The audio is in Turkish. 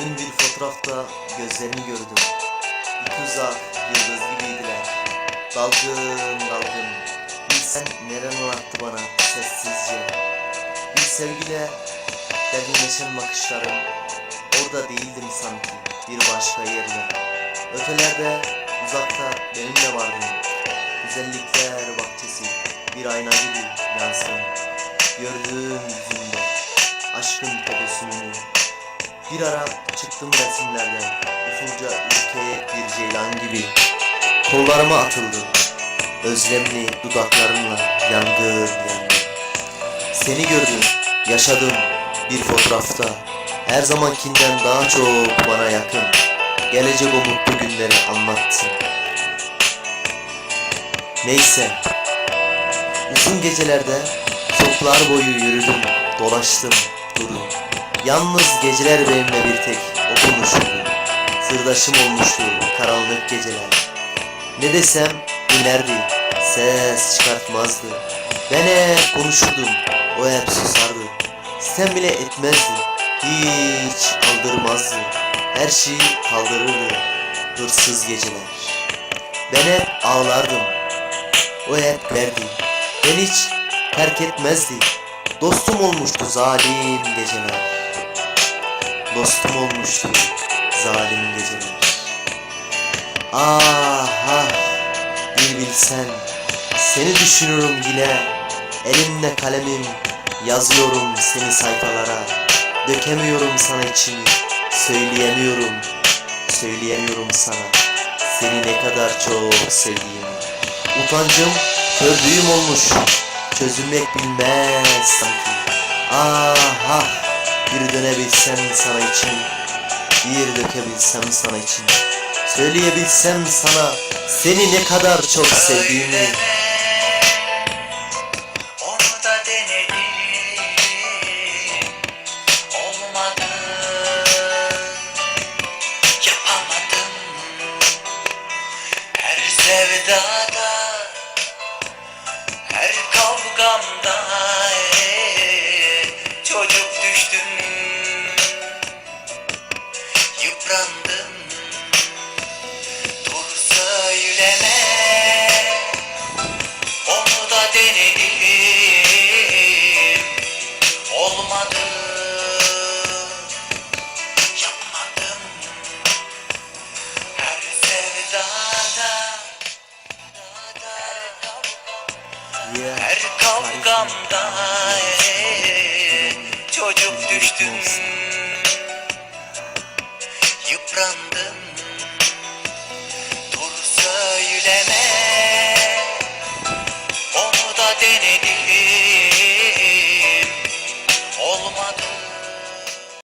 bir fotoğrafta gözlerini gördüm. İki uzak yıldız gibiydiler. Dalgın dalgın. Bilsen neren anlattı bana sessizce. Bir sevgile derinleşen bakışlarım. Orada değildim sanki bir başka yerde. Ötelerde uzakta benimle vardın. Güzellikler bahçesi bir ayna gibi yansın. Gördüğüm yüzünde aşkın tebessümünü. Bir ara çıktım resimlerden usulca ülkeye bir ceylan gibi. Kollarıma atıldı. Özlemli dudaklarınla yangın yangın. Seni gördüm, yaşadım bir fotoğrafta. Her zamankinden daha çok bana yakın. Gelecek o mutlu günleri anlattın. Neyse. Uzun gecelerde soklar boyu yürüdüm, dolaştım, durdum. Yalnız geceler benimle bir tek o konuşurdu. Sırdaşım olmuştu karanlık geceler. Ne desem dinlerdi, ses çıkartmazdı. Ben hep konuşurdum, o hep susardı. Sen bile etmezdi, hiç kaldırmazdı. Her şeyi kaldırırdı, hırsız geceler. Ben hep ağlardım, o hep verdi. Ben hiç terk etmezdi. Dostum olmuştu zalim geceler. Dostum olmuştu zalim geceler. Ah ah bir bilsen seni düşünürüm yine. Elimle kalemim yazıyorum seni sayfalara. Dökemiyorum sana içimi söyleyemiyorum. Söyleyemiyorum sana seni ne kadar çok sevdiğimi. Utancım kördüğüm olmuş çözülmek bilmez sanki. Ah ah bir dönebilsem sana için bir dökebilsem sana için. Söyleyebilsem sana seni ne kadar çok sevdiğimi. Sevdada Her kavgamda eh, Çocuk düştüm Yıprandım Dur söyleme onu da denedim. Olmadı Yapmadım. Her sevdada. Her kavgamda eh, Çocuk düştüm yıprandım. Dur söyleme. Onu da denedim